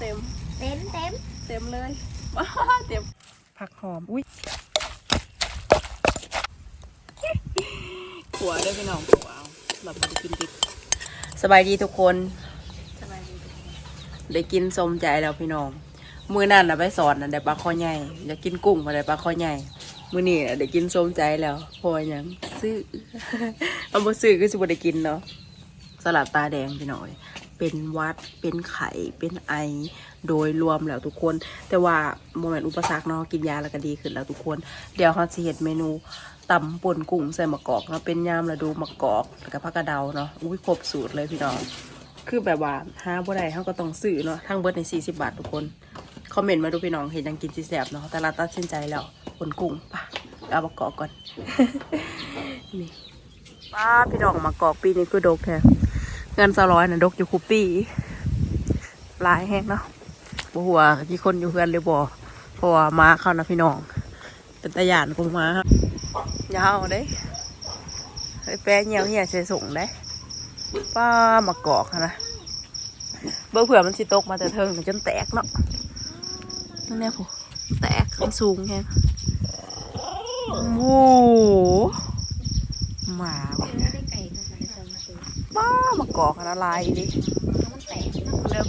เต็ม เต็มเต็มเต็มเลยเต็ม ผักหอม อุ้ยขัวด้วยพี่น้องขัวเอาแบบไม่ได้กินดิบสบายดีทุกคนสบายดีได้กินสมใจแล้วพี่น้อง มือนั่นนะไปสอนนะได้ปลาคอใหญ่อยากกินกุ้งมาได้ปลาคอใหญ่มือนี่น่ะได้กินสมใจแล้วเพอยังซื้อเอาบ่ซื้อก็สิบ่ได้กินเนาะสลัดตาแดงพี่น้อย เป็นวัด เป็นไข่เป็นไอ โดยรวมแล้วทุกคน แต่ว่าโมเมนต์อุปสรรคเนาะกินยาแล้วก็ดีขึ้นแล้วทุกคน เดี๋ยวเขาสิเฮ็ดเมนูตำป่นกุ้งใส่มะกอกเนาะเป็นยามฤดูมะกอกแล้วก็ผักกระเดาเนาะอุ้ยครบสูตรเลยพี่น้องคือแบบว่าหาบ่ได้เขาก็ต้องซื้อเนาะทั้งเบิดใน40 บาททุกคนคอมเมนต์มาดูพี่น้องเห็นยังกินสิแสบเนาะแต่เราตัดสินใจแล้วป่นกุ้งป่ะเอามะกอกก่อนนี่ป้าพี่น้องมะกอกปีนี้คือดกแท้ งินสร้อยนะดกอยู่คูปีหลายแห้งเนาะบัวาที่คนอยู่เพื่อนหรือบ่เพราะว่ามาเข้านะพี่น้อง เป็นตะยานกูมาครับอยาวเด้เฮ้ยแป้เหี่ยวเหี่ยใส่ส่งได้ป้ามากอกนะเบื่อเผื่อมันสิตกมาแต่เทิงจนแตกเนาะนั่นเนี่ยผู้แตกมันสูงแฮงโอ้โหหมา ตัวป้ามากอกอะนะลายดิมันแตกเร็ว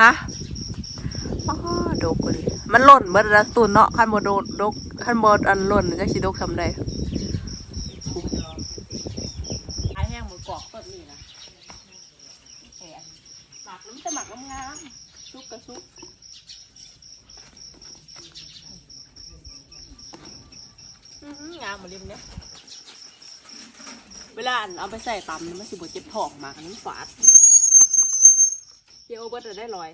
ฮะป้าดกเลยมันหล่นเบิดแล้วตุนเนาะคันบโดดดกคันบดอันหล่นจะชิดกทำได้ไอแห้งหมูกรอกต้นนี้นะแอนหมักน้ำจะหมักงามๆซุกกระซุกอื้อหืองามหมดริมเนี่ย เวลาอันเอาไปใส่ตำนี่มันสิบวเจ็บท้องมากอันนี้ฝาดเดี๋ยวโอเบิร์ตได้ลอย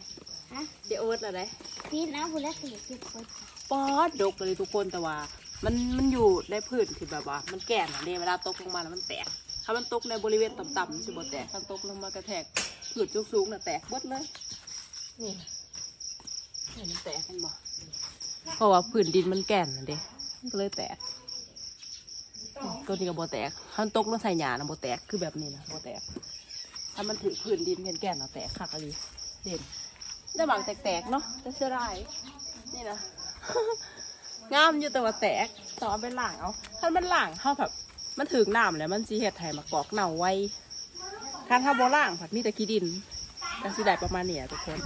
ฮะเดี๋ยวโอเบิร์ตได้พี่น้ำบุญแล้วสี่สิบคนป๊อดดกเลยทุกคนแต่ว่า มันมันอยู่ในพื้นที่แบบว่า มันแก่นอะเดเวลาตกลงมาแล้วมันแตกถ้ามันตกในบริเวณต่ำๆมันจะบ่แตกถ้าตกลงมากระแทกผืนสูงๆน่ะแตกเบิดเลยนี่เห็นมันแตกกันบ่เพราะว่าพื้นดินมันแก่นอะเด้มันก็เลยแตก ตัวนี้ก็บ่แตกถ้ามันตกลงใส่หญ้านะบ่แตกคือแบบนี้นะบ่แตก ถ้ามันถือพื้นดินแก่นๆน่ะแตกคักอะไรเด่นได้บางแตกๆเนาะจะเสียดายนี่นะงามอยู่แต่ว่าแตกต่อเป็นหล่างเอาถ้ามันหล่างเข้าแบบมันถึงน้ำแล้วมันสีเห็ดไห้มากอกเน่าไว้ถ้าถ้าโบล่างผัดมีแต่ขี้ดินแต่สีได้ประมาณนี้ทุกคน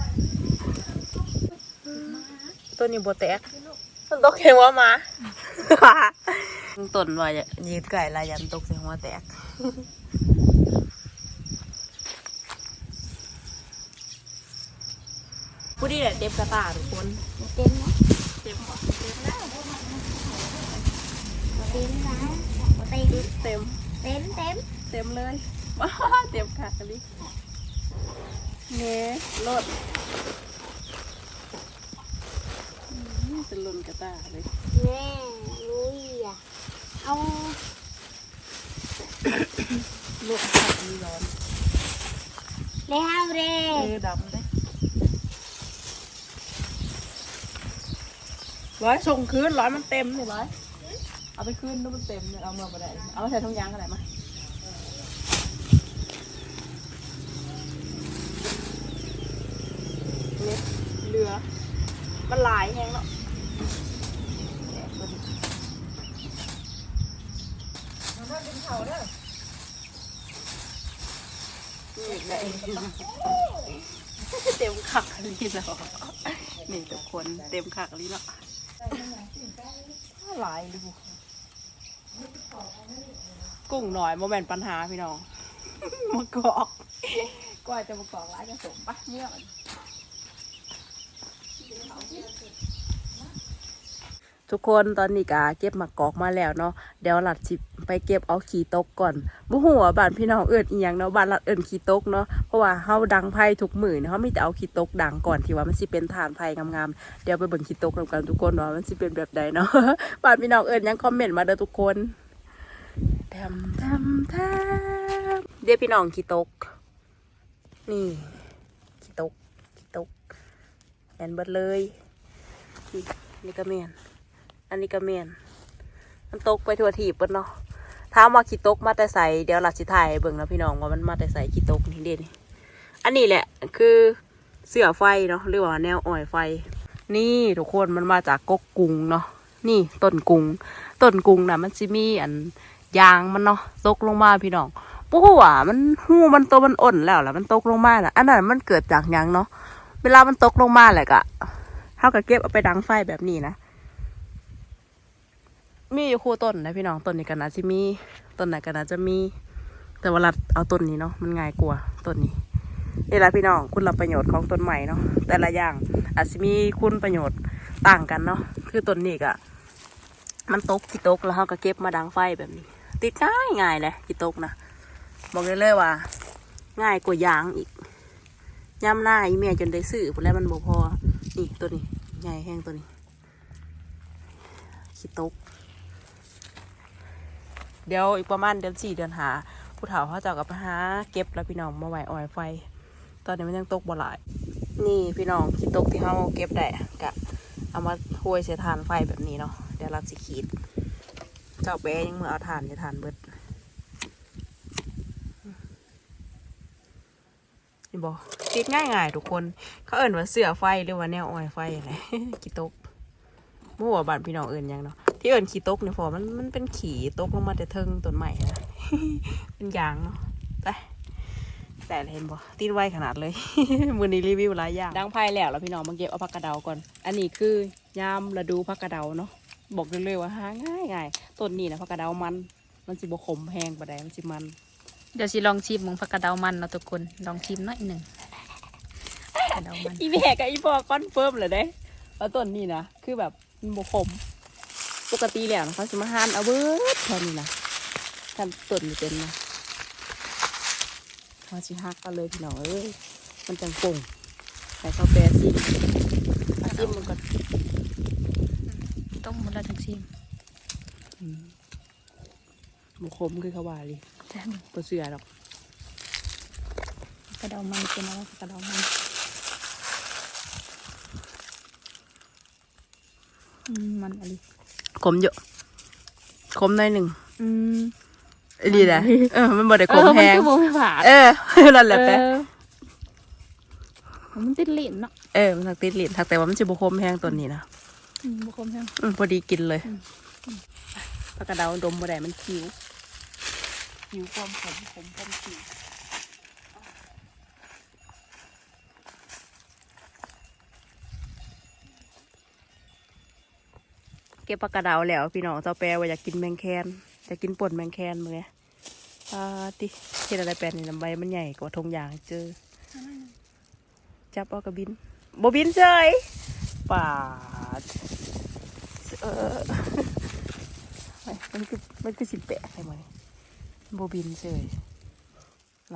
ตัวนี้โบแตกมันตกเห็นว่ามา ต้นว่าจะยืดไก่ลายยันตกใส่หัวแตกผู้ดีแหละเด็บกระตาทุกคนเต็มนะเต็มหมดเต็มนะเต็มเต็มเต็มเต็มเต็มเลยเต็มขาดกันดิเงี้ยรถอื้อจะหล่นกระตาเลยแม่ลุยอะ เอารถขับมีร้อนแล้วเด้เออดำเลยร้อยส่งคืนร้อยมันเต็มนี่ร้อย เอาไปคืนนู้นมันเต็มเนี่ยเอาเมื่อมาได้เอามาใส่ทองยางกันไหนมาเนี่ยเรือมันหลายแห้งเนาะแดดพอดี นี่แหละเต็มขักลีเนาะนี่ทุกคนเต็มขักลีเนาะหลายดูกุ้งหน่อยโมเมนต์ปัญหาพี่น้องมากอกกว่าจะมากอกร้ายจะสมปะเมื่อทุกคนตอนนี้กาเก็บมักกอกมาแล้วเนาะเดี๋ยวหลัดสิ ไปเก็บเอาขี้ตกก่อนบ่ฮู้ว่าบ้านพี่น้องเอิ้นอีหยังเนาะบ้านหลัดเอิ้นขี้ตกเนาะเพราะว่าเฮาดังไผทุกมื้อเนาะเฮามีแต่เอาขี้ตกดังก่อนที่ว่ามันสิเป็นฐานไผงามๆเดี๋ยวไปเบิ่งขี้ตกนำกันทุกคนว่ามันสิเป็นแบบใดเนาะบ้านพี่น้องเอิ้นยังคอมเมนต์มาเด้อทุกคนแทมแทมแทมเดี๋ยวพี่น้องขี้ตก นี่ขี้ตกขี้ตกแอนเบิดเลยนี่นี่ก็แมนอันนี้ก็เมียนมันตกไปทั่วทีบเปิ้นเนาะ ถามว่าขี้ตกมาแต่ใสเดี๋ยวหลัดสิถ่ายเบิ่งนะพี่น้องว่ามันมาแต่ใสขี้ตกนี่เด่นอันนี้แหละคือเสือไฟเนาะหรือว่าแนวอ่อยไฟ นี่ทุกคนมันมาจากกกกุงเนาะนี่ต้นกุงต้นกุงนะมันจะมีอันยางมันเนาะตกลงมาพี่น้องปู้ว่ามันหูมันตัวมันอ่อนแล้วแล้วมันตกลงมาน่ะอันนั้นมันเกิดจากยังเนาะเวลามันตกลงมาแหละกะเท่ากับเก็บเอาไปดังไฟแบบนี้นะ มีอยู่คู่ต้นนะพี่น้องต้นนี้ก็น่าจะมีต้นไหนก็น่าจะมี แต่ว่าเราเอาต้นนี้เนาะมันง่ายกว่าต้นนี้นี่แหละพี่น้องคุณรับประโยชน์ของต้นใหม่เนาะแต่ละอย่างอาจจะมีคุณประโยชน์ต่างกันเนาะคือต้นนี้ก็มันตกที่ตกแล้วเขาก็เก็บมาดังไฟแบบนี้ ติดง่ายง่ายเลยที่ตกนะบอกเลยเลยว่า ง่ายกว่ายางอีกย่ำหน้าอีเมียจนได้ซื้อแล้วมันบ่พอนี่ตัวนี้ใหญ่แห้งตัวนี้ขี้ตก เดี๋ยวอีกประมาณเดือนสี่เดือนหาผู้เฒ่าเขาจะกับไปหาเก็บแล้วพี่น้องมาไหวออยไฟ ตอนนี้มันยังตกบ่หลาย นี่พี่น้องขี้ตกที่เขาเก็บได้กะเอามาห้วยเสียทานไฟแบบนี้เนาะเดี๋ยวเราสิขีด เจ้าแป้ยังมือเอาทานจะทานเบิดนี่บอกติดง่ายๆทุกคน เขาเอิ่นว่าเสือไฟหรือว่าแนวออยไฟอะไรขี้ตกมั่วบ้านพี่น้องเอิ่นยังเนาะ ที่เอิ่นขี้ตกเนี่ยพอมันมันเป็นขี่ตกลงมาแต่เทิงต้นใหม่นะเป็นยางเนาะไปแต่เห็นบ่ติดไวขนาดเลย มือนี้รีวิวหลายอย่างดังไพ่แล้วแล้วพี่น้องมาเก็บเอาผักกระเดาก่อน อันนี้คือยามฤดูผักกระเดาเนาะบอกเลยเลยว่าหาง่ายง่ายต้นนี้นะผักกระเดามัน มันสิบ่ขมแพงปานใดมันสิมัน เดี๋ยวสิลองชิมมึงผักกระเดามันเนาะทุกคนลองชิมหน่อยหนึ่งกระเดามันอีแม่กับอีพ่อคอนเฟิร์มเลยเด้ว่าต้นนี้นะคือแบบมันบ่ขม ปกติแล้วนะเขาสิมาหั่นเอาเบิดแค่นี้นะท่านต้นนี่เป็นนะเขาสิหักกันเลยพี่น้องเอ้ยมันจังป่งใส่ข้าวแปรซิมเอาซิมมันก่อนต้มหมดแล้วถึงชิมอืมบ่ขมคือเขาว่าเลยแต่บ่เสือหรอกกระเดามันเป็นอะไรกระเดามันอืมมันอะไร ขมเยอะขมหน่อยหนึ่งอืมดีแหละเออมันบ่ได้เอขอมมันแพงคือโมไม่ผ่านเออนั่นแหละแปะเออมันติดลิ้นเนาะเออมันทักติดลิ้นทักแต่ว่ามันจะบุคมแห้งตัวนี้นะอืมบุคมใช่ไหมอืมพอดีกินเลยอืมผักกระเดาดมบ่ได้มันคิ้วคิ้วความขมขมความคิ้ว เก็บผักกระดาแล้ว พี่น้องเจ้าแปรว่าอยากกินแมงแคนอยากกินป่นแมงแคนมึงไงปาติเห็นอะไรแปลนนี่ลำใบมันใหญ่กว่าทงยางเจอ จับเอากระบินบบินเฉยป่าดเออมันคือมันคือสิบแปะใช่ไหมบบินเฉย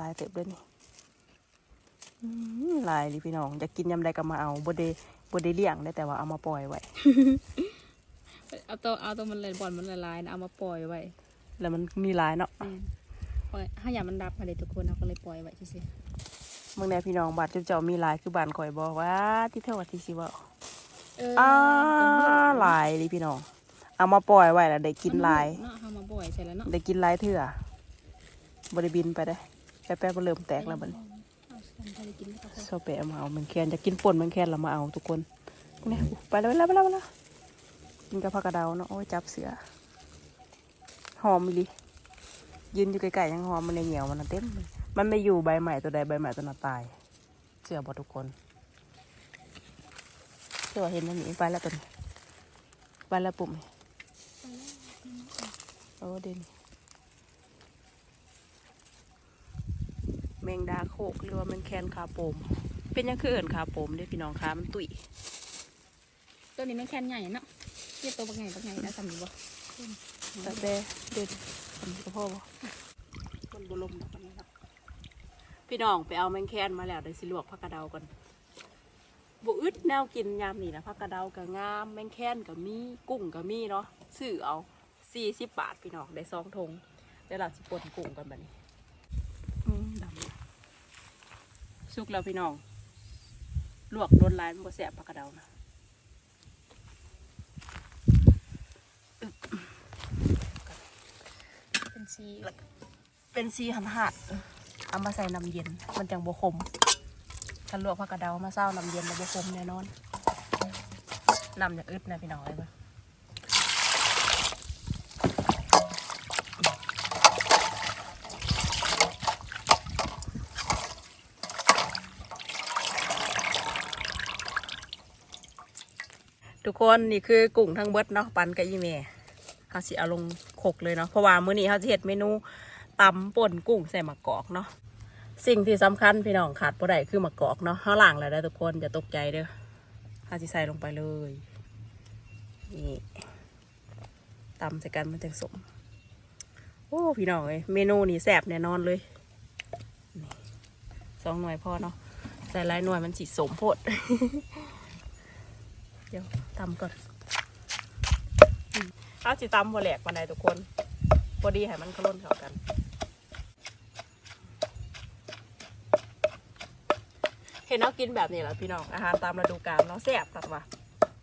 ลายเต็บเลยนี่อื้อหือลายดิพี่น้องอยากกินยำใดก็มาเอาบเดบเดเลี้ยงได้แต่ว่าเอามาปล่อยไว้ เอาตัวเอาตัวมันเลยบอลมันละลายนะเอามาปล่อยไว้แล้วมันมีลายเนาะแม่นปล่อยถ้าอย่ามันดับมาเลยทุกคนเราก็เลยปล่อยไว้เฉยเมื่อไงพี่น้องบาดจุเจ้ามีลายคือบานข่อยบอกว่าที่เท่าวัดที่สิเว่าๆเอออ้าตัวเหี้ยลายดิพี่น้องเอามาปล่อยไว้แล้วได้กินลายเนาะเอามาปล่อยใส่แล้วเนาะได้กินหลายเถื่อบริบินไปได้แป๊บๆมันเริ่มแตกแล้วบัดนเอาฉันไปกินกับเขาโซเปะเอามาเอาแมงแคนจะกินป่นแมงแคนเรามาเอาทุกคนเนี่ยอุ๊ยไปแล้วไปแล้วไปแล้วไปแล้ว กินกับผักกระเดาเนาะโอ้ยจับเสือ หอมมิลิยืนอยู่ไกลๆยังหอมมันในเหนียวมันเต็ม มันไม่อยู่ใบใหม่ตัวใดใบใหม่ตัวนั้นตาย เสือบอทุกคนเสือเห็นมันหนีไปแล้วตัวนี้ไปแล้วปุ่มโอ้เด่นแมงดาโคกหรือว่าแมงแคนคาโปม เป็นยังคือเอินคาโปมเด้พี่น้องคะมันตุ๋ยตัวนี้ไม่แคนใหญ่เนาะ เรียกตัวบักใหญ่บักใหญ่นะทำดีบ่แต่แต่เด็ดทำกับพ่อบ่มันบลมดอกอันนี้เนาะพี่น้องไปเอาแมงแคนมาแล้วเดี๋ยวสิลวกผักกระเดาก่อนบุอึดแนวกินยามนี่นะผักกระเดากับงามแมงแคนกับมีกุ้งกับมีเนาะซื้อเอาสี่สิบบาทพี่น้องได้ซองทงเดี๋ยวเราสิปนกุ้งกันบัดนี้อืมดำสุกแล้วพี่น้องลวกโดนลายมันก็แสบผักกระเดานะ เป็นสีเป็นซีหันหัดเอามาใส่น้ำเย็น มันจังบวคมคันลวกผักกระเดามาเศร้าน้ำเย็นแล้วบ่คมแน่นอนน้ำจาอึดนะพี่น้องเลยปทุกคนนี่คือกุ้งทั้งเบิดเนาะปันกับอีเมเขาสิเอาลง โขกเลยเนาะเพราะว่ามื้อนี้เขาจะเฮ็ดเมนูตำป่นกุ้งใส่มะกอกเนาะสิ่งที่สำคัญพี่น้องขาดบ่ได้คือมะกอกเนาะข้างล่างแล้วได้ทุกคนอย่าตกใจเด้อข้าสิใส่ลงไปเลยนี่ตำใส่กันมันจะสมโอ้พี่น้องเอ้ยเมนูนี้แซ่บแน่นอนเลยสองหน่วยพอเนาะใส่หลายหน่วยมันสิสมโพดเดี๋ยวตำก่อน อืมเอาสิตำบ่แหลกปานใดทุกคนพอดีให้มันกระล้นเข้ากันเห็นเรากินแบบนี้แหละพี่น้องอาหารตามฤดูกาลเราะแซ่บตัดว่า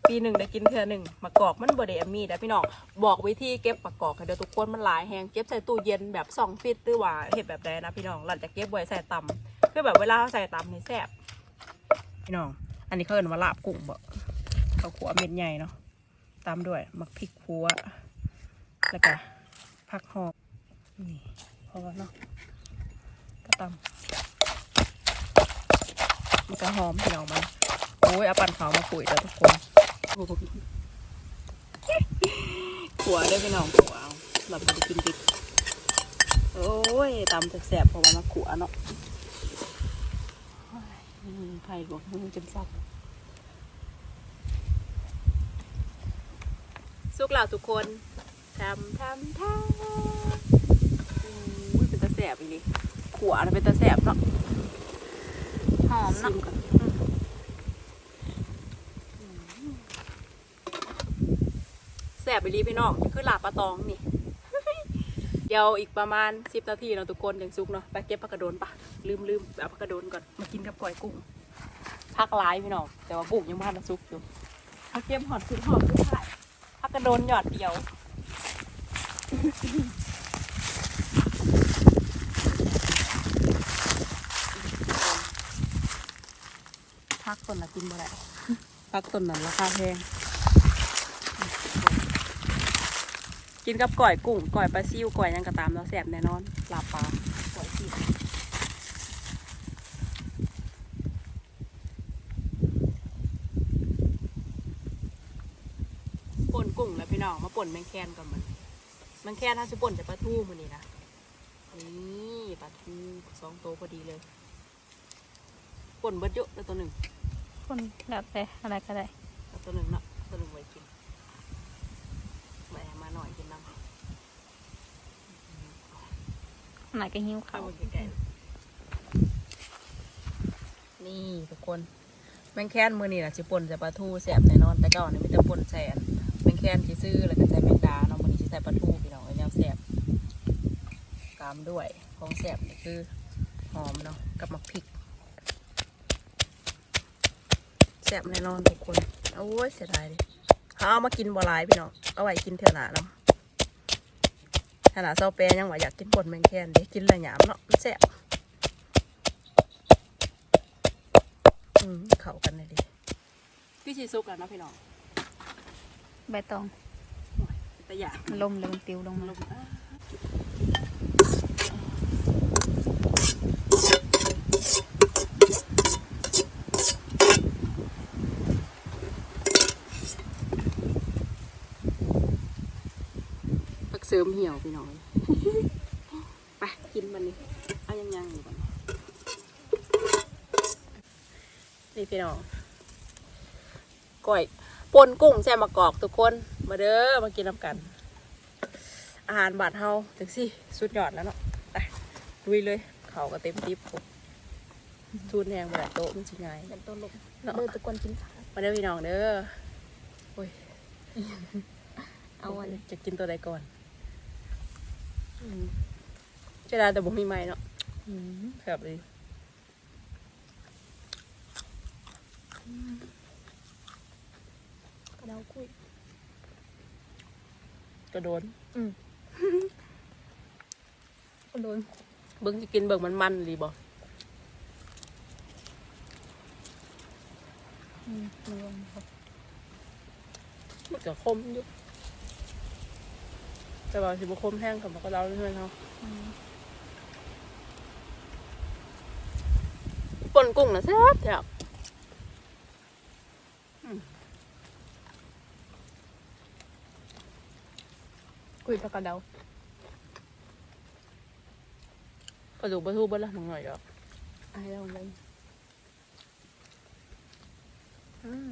ปีหนึ่งได้กินเทื่อหนึ่งมะกอกมันบดเดมีแต่พี่น้องบอกวิธีเก็บมะกอกให้เดี๋ยวทุกคนมันหลายแหงเก็บใส่ตู้เย็นแบบสองฟิตหรือว่าเห็ดแบบใดนะพี่น้องหลังจากเก็บไว้ใส่ตำคือแบบเวลาเราใส่ตำนี่แซ่บพี่น้อง อันนี้เขาเอินว่าลาบกุ้งบ่เขาขัวเม็ดใหญ่เนาะ ตามด้วยมักพริกขัวแล้วก็ผักหอมนี่พอเนาะก็ตำมันจะหอมพี่น้องมันโอ้ยเอาปั่นขาวมาปุ๋ยแล้วทุกคนขัวได้พี่น้องขัวเอาเราไม่ได้กินดิบโอ้ยตำแสบๆพราะว่ามาขัวเนาะโอ้ยอืมไผ่หลวงมือจนซับ สุกแล้วทุกคนทำทำทำโอ้ยเป็นตาแสบอีนี่ขัวน่ะเป็นตาแสบเนาะหอมชิเนาะมก่อนแสบไปรีพี่น้องนี่คือลาบปลาตองนี่เดี๋ยวอีกประมาณสิบนาทีเนาะทุกคนยังซุกเนาะไปเก็บผักกระโดนปะลืมลืมเอาผักกระโดนก่อนมากินกับก้อยกุ้งพักร้ายพี่น้องแต่ว่ากุ้งยังไม่ทันได้ซุกอยู่เขาเก็บหอดสุดหอดสุดท้ายผั กระโดนหยอดเดียว พักต้นละกินบ่ได้พักต้นนั้นราคาแพง กินกับก่อยกุ้งก่อยปลาซิวก่อยยังกระตามแล้วแสบแน่นอน ลาบปลาก่อยซิวป่นกุ้งแล้วพี่น้องมา ป่นแมงแคนก่อนมันแมงแคนถ้าจะป่นจะปลาทูมันนี่นะนี่ปลาทูสองโตวพอดีเลยป่นเบิดเยอะแล้วตัวหนึ่งคนแล้วแต่อะไรก็ได้เอาตัวหนึ่งเนาะตัวหนึ่งไว้กินแหมมาหน่อยกินน้ำไหนก็หิ้วเข้าเขามาใกล้ๆนี่ทุกคนแมงแค้นมือนี่นะสิป่นใส่ปลาทูแสบแน่นอนแต่ก่อนนี่มีแต่ป่นแสน แมงแค้นที่ซื้อแล้วก็ใส่แมงดาเนาะมือนี้สิใส่ปลาทูพี่น้องเอาแนวแสบตามด้วยของแสบนี่คือหอมเนาะกับมะพริกแสบแน่นอนทุกคนโอ้ยเสียดายดิเอามากินบัวลายพี่น้องเอาไว้กินเถอะหนาเนาะขนาดเซาเปรยังว่าอยากกินป่นแมงแคนเด้กินหลายหยามเนาะแซ่บอืมเข้ากันเลยดิพี่ชีซุกแล้วนะพี่น้อง ใบตองแต่อยากมันลมเลยมันติวลงมาลงอะปักเสริมเหี่ยวพี่น้องไปกินมันนี่เอายังยังอยู่ก่อนนี่พี่น้องก้อย ปนกุ้งแซ่มะกอกทุกคน มาเด้อมากินน้ำกัน อาหารบาดเฮาจังสิสุดยอดแล้วเนาะไปลุยเลยเขาก็เต็มทิปผมทุนแหงบาดโต๊ะมันสิง่ายเป็นตัวลมเนาะเดินตะกอนกินข้าวมาเด้อพี่น้องเด้อโอ้ยเอาอันจะกินตัวใดก่อนอืมจะได้แต่บ่มีไม้เนาะอืมแบบเลย กระเดาคุยกระโดนกระโดนเบิ่งจะกินเบิ่งมันมันๆดีบ่อืมรวมครับมันก็คมอยู่แต่ว่าสิบ่คมแห้งกับมันก็เราเพื่อนเขาอืมป่นกุ้งนะแซ่บแซ่บ กุยผักกระเดากระดูกปลาทูเบิ้ลละมังหน่อยก็อายเราเลยอืม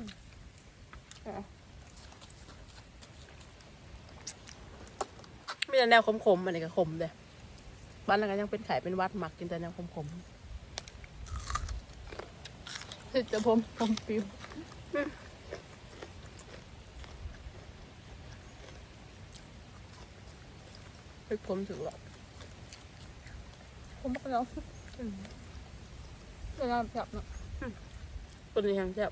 มีแต่แนวขมๆอันนี้ก็ขมเลยบ้านเราก็ยังเป็นไข่เป็นหวัดหมักกินแต่แนวขมคือจะผมผมปิว ๆพริกขมถือว่าผมผักกระเดาอืมเวลาแบบเนาะคนนี้ยังแซ่บ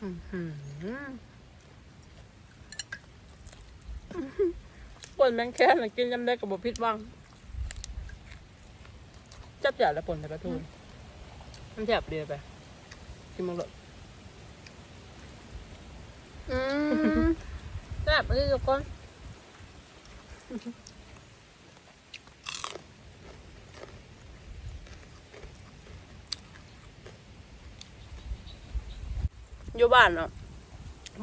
อื้อหือป่นแมงแค่น่ะกินยำได้กับบพิษว่างจับจ่าแล้วป่นแต่ปลาทูมันแซ่บดีไปกินมังเลย อืม แซ่บเลยทุกคนอยู่บ้านเนาะ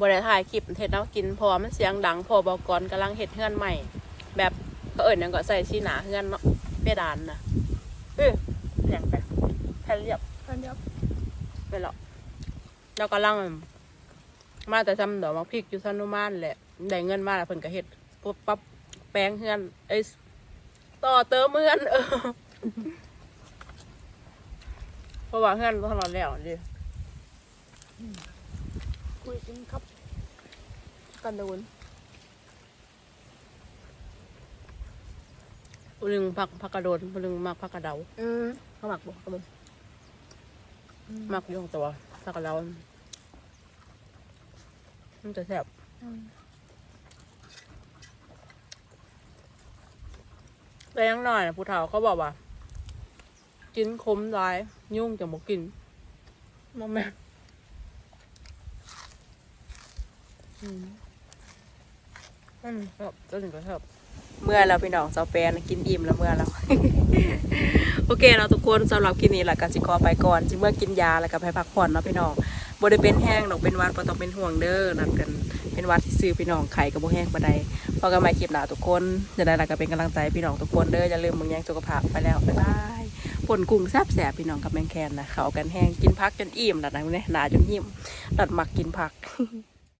บริถ่ายคลิปเฮ็ดแนวกินเพอมันเสียงดัง พอบอกรกำลังเฮ็ดเฮือนใหม่ แบบเขาเอิญยังก็ใส่ชีหนาเฮือนเนาะเพดานนะเอ้ยเสียงไปแค่เรียบอันเดียวไปหรอกเรากำลังมาแต่ทำดอกมักพริกอยู่ซันนุมานแหละ ได้เงินมาแล้วเพิ่นก็เฮ็ดปุ๊บปั๊บแปลงเฮือนเอ้ยต่อเติมเฮือนเออเพราะว่าเฮือนบ่ทันรอดแล้วดิคุยกันครับกันโดนผู้หนึงผักผักกระโดนผู้หนึงมักผักกระเดาอืมเขาหมักบอกกันเลยมักอยู่ของตัวผักกระเดามันจะแซ่บ อืม แต่อยังน้อยนะผู้เฒ่าเขาบอกว่า กินขมร้ายยุ่งจะบ่กินมาแม่นอืมอืมครับตัวหนึ่งก็ชอบเมื่อเราพี่น้องเซาแปนกินอิ่มแล้วเมื่อเรา โอเคเนาะทุกคนสำหรับคลิปนี้แหละกันสิขอไปก่อนสิเมื่อกินยาแล้วก็ไปพักผ่อนเนาะพี่น้องบ่ได้เป็นแห้งดอกเป็นหวัดบ่ต้องเป็นห่วงเด้อนั่นกัน เป็นวัดซื้อพี่น้องไข่กับโมแห้งปานใดพอกันใหม่คลิปหน้าทุกคนจะได้แล้วก็เป็นกำลังใจพี่น้องทุกคนเด้ออย่าลืมมึงแย่งสุขภาพไปแล้วบ๊ายบายผลกุ้งแซ่บแสบพี่น้องกับแมงแคนนะเขากันแห้งกินพักจนอิ่มหลัดนะเนี่ยหนาจนหิมตัดหมักกินผัก